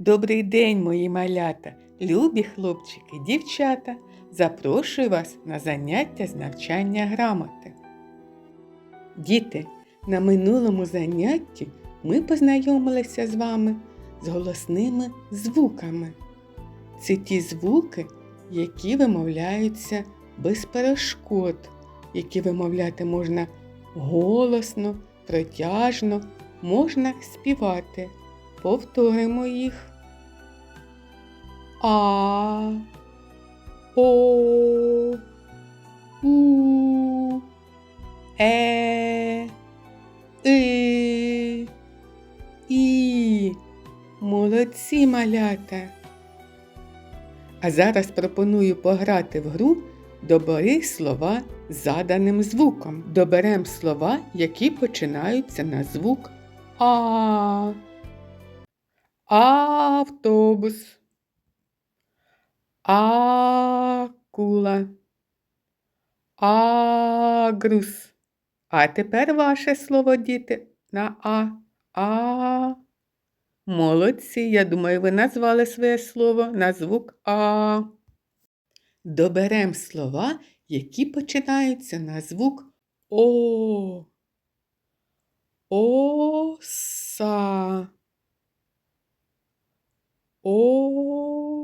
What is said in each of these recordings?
Добрий день, мої малята, любі хлопчики, дівчата. Запрошую вас на заняття з навчання грамоти. Діти, на минулому занятті ми познайомилися з вами з голосними звуками. Це ті звуки, які вимовляються без перешкод, які вимовляти можна голосно, протяжно, можна співати. Повторимо їх. А, О, У, Е, И, І. Молодці малята. А зараз пропоную пограти в гру Добери слова заданим звуком. Доберем слова, які починаються на звук А. Автобус. Акула. Агрус. А тепер ваше слово, діти, на А. А. Молодці. Я думаю, ви назвали своє слово на звук А. Доберем слова, які починаються на звук О. Оса. Окуляри.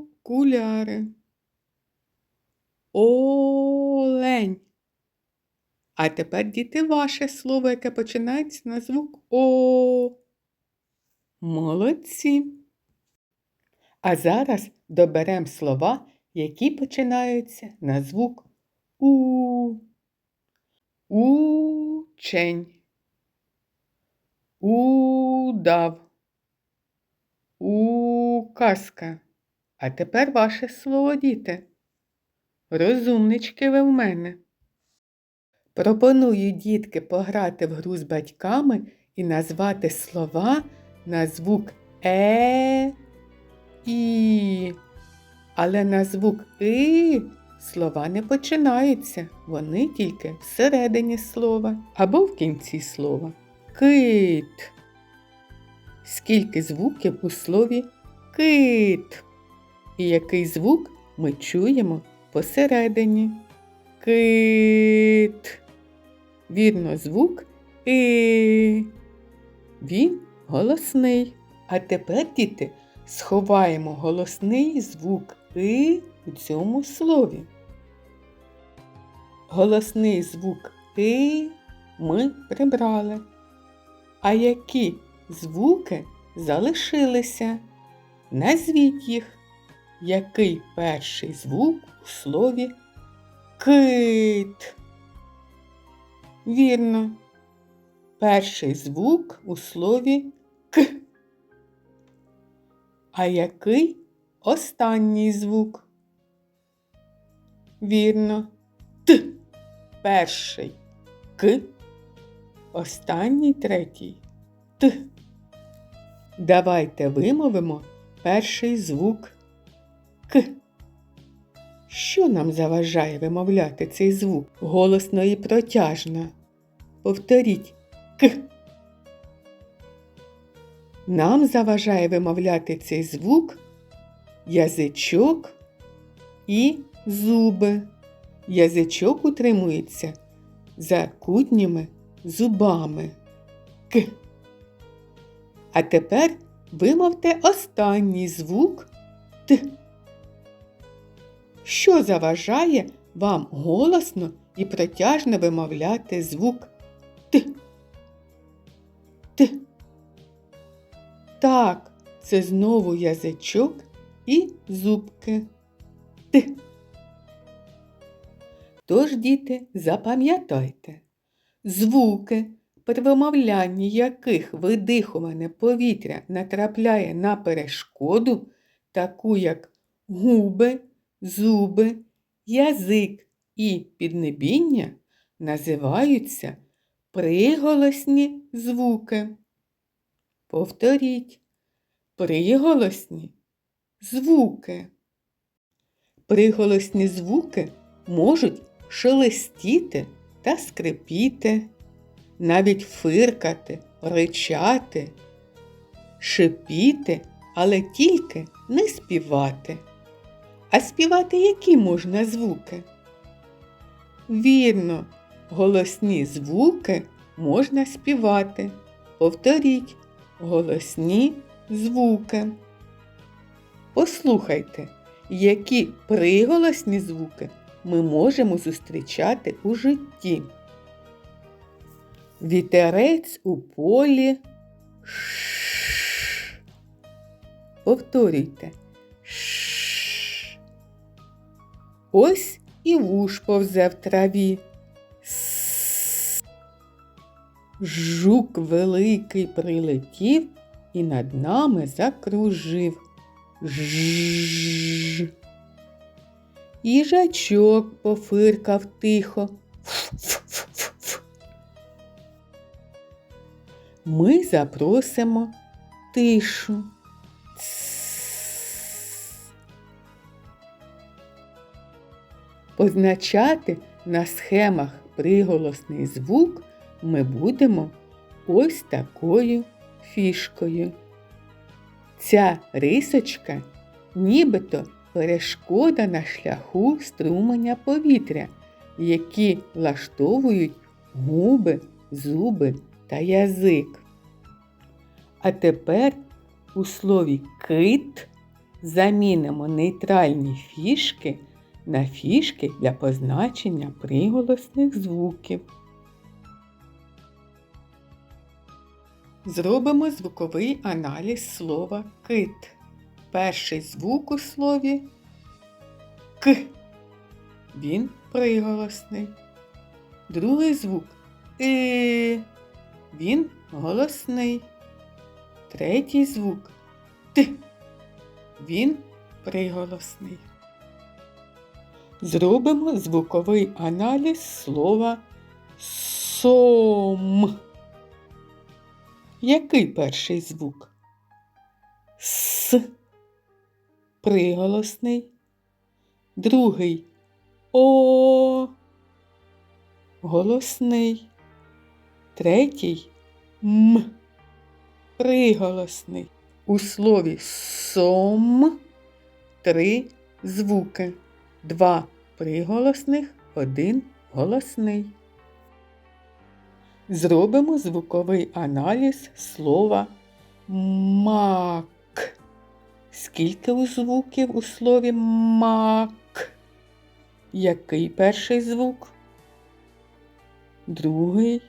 А тепер діти ваше слово, яке починається на звук О. Молодці. А зараз доберемо слова, які починаються на звук У. Учень. Удав. Указка. А тепер ваше слово, діти. Розумнички ви в мене. Пропоную дітки пограти в гру з батьками і назвати слова на звук Е, І. Але на звук И слова не починаються. Вони тільки всередині слова або в кінці слова. Кит. Скільки звуків у слові кит? І який звук ми чуємо посередині? Кит. Вірно, звук И. Він голосний. А тепер, діти, сховаємо голосний звук И у цьому слові. Голосний звук И ми прибрали. А які звуки залишилися? Назвіть їх. Який перший звук у слові кит? Вірно. Перший звук у слові К. А який останній звук? Вірно. Т. Перший К. Останній третій Т. Давайте вимовимо перший звук К. Що нам заважає вимовляти цей звук голосно і протяжно? Повторіть К. Нам заважає вимовляти цей звук язичок і зуби. Язичок утримується за кутніми зубами. К. А тепер вимовте останній звук Т. Що заважає вам голосно і протяжно вимовляти звук Т? Т. Так, це знову язичок і зубки. Т. Тож, діти, запам'ятайте, звуки, при вимовлянні яких видихуване повітря натрапляє на перешкоду, таку як губи, зуби, язик і піднебіння, називаються приголосні звуки. Повторіть приголосні звуки. Приголосні звуки можуть шелестіти та скрипіти, навіть фиркати, ричати, шипіти але тільки не співати. А співати які можна звуки? Вірно, голосні звуки можна співати. Повторіть голосні звуки. Послухайте, які приголосні звуки ми можемо зустрічати у житті. Вітерець у полі. Ш. Повторюйте. Ш. Ось і вуш повзе в траві. Жук великий прилетів і над нами закружив. Ж. Їжачок пофиркав тихо. Ф-ф-ф-ф. Ми запросимо тишу. Позначати на схемах приголосний звук ми будемо ось такою фішкою. Ця рисочка нібито перешкода на шляху струменя повітря, які влаштовують губи, зуби та язик. А тепер у слові кит замінимо нейтральні фішки на фішки для позначення приголосних звуків. Зробимо звуковий аналіз слова кит. Перший звук у слові К. Він приголосний. Другий звук И. Він голосний. Третій звук Т. Він приголосний. Зробимо звуковий аналіз слова сом. Який перший звук? С. Приголосний. Другий О. Голосний. Третій М. Приголосний. У слові сом три звуки. Два приголосних, один голосний. Зробимо звуковий аналіз слова мак. Скільки у звуків у слові мак? Який перший звук? Другий.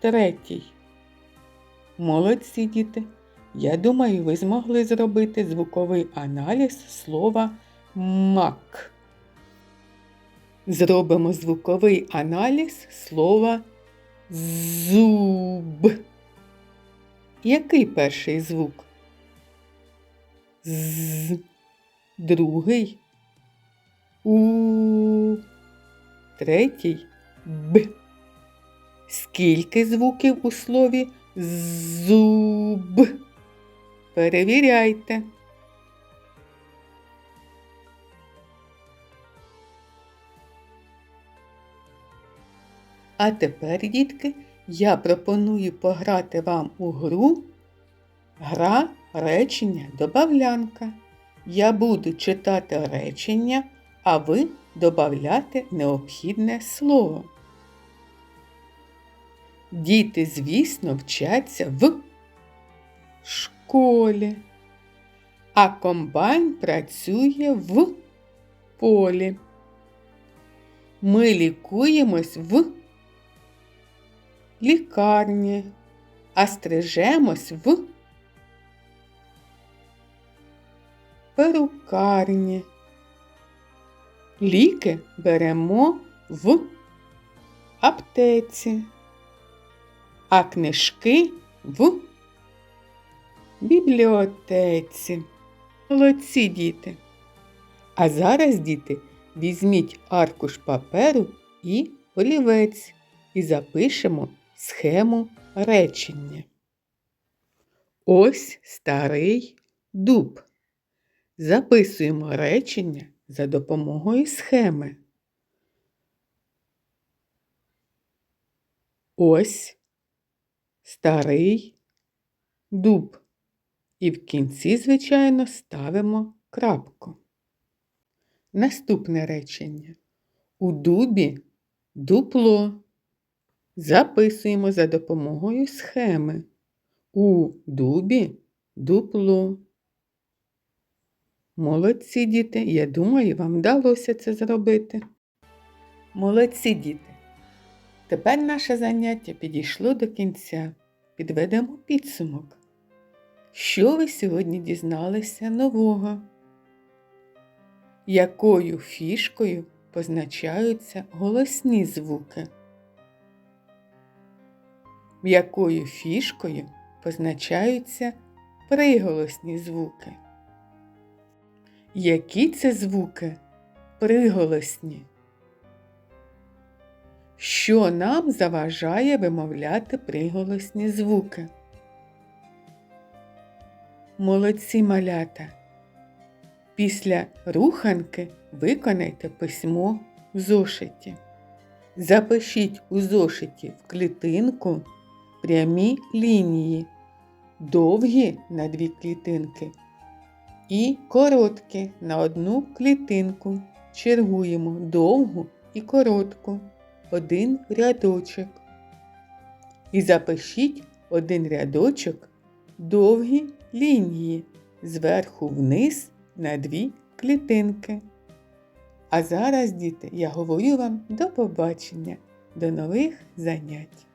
Третій. Молодці діти. Я думаю, ви змогли зробити звуковий аналіз слова мак. Зробимо звуковий аналіз слова зуб. Який перший звук? З. Другий. У. Третій Б. Скільки звуків у слові зуб? Перевіряйте. А тепер, дітки, я пропоную пограти вам у гру Гра речення добавлянка. Я буду читати речення, а ви додати необхідне слово. Діти, звісно, вчаться в школі, а комбайн працює в полі. Ми лікуємось в лікарні, а стрижемось в перукарні. Ліки беремо в аптеці, а книжки в бібліотеці. Молодці діти. А зараз, діти, візьміть аркуш паперу і олівець і запишемо схему речення. Ось старий дуб. Записуємо речення за допомогою схеми. Ось старий дуб. І в кінці, звичайно, ставимо крапку. Наступне речення. У дубі дупло. Записуємо за допомогою схеми. У дубі дупло. Молодці діти, я думаю, вам вдалося це зробити. Молодці діти. Тепер наше заняття підійшло до кінця. Підведемо підсумок. Що ви сьогодні дізналися нового? Якою фішкою позначаються голосні звуки? Якою фішкою позначаються приголосні звуки? Які це звуки приголосні? Що нам заважає вимовляти приголосні звуки? Молодці малята. Після руханки виконайте письмо в зошиті. Запишіть у зошиті в клітинку прямі лінії, довгі на дві клітинки і короткі на одну клітинку. Чергуємо довгу і коротку, один рядочок. І запишіть один рядочок довгі лінії зверху вниз на дві клітинки. А зараз, діти, я говорю вам до побачення, до нових занять.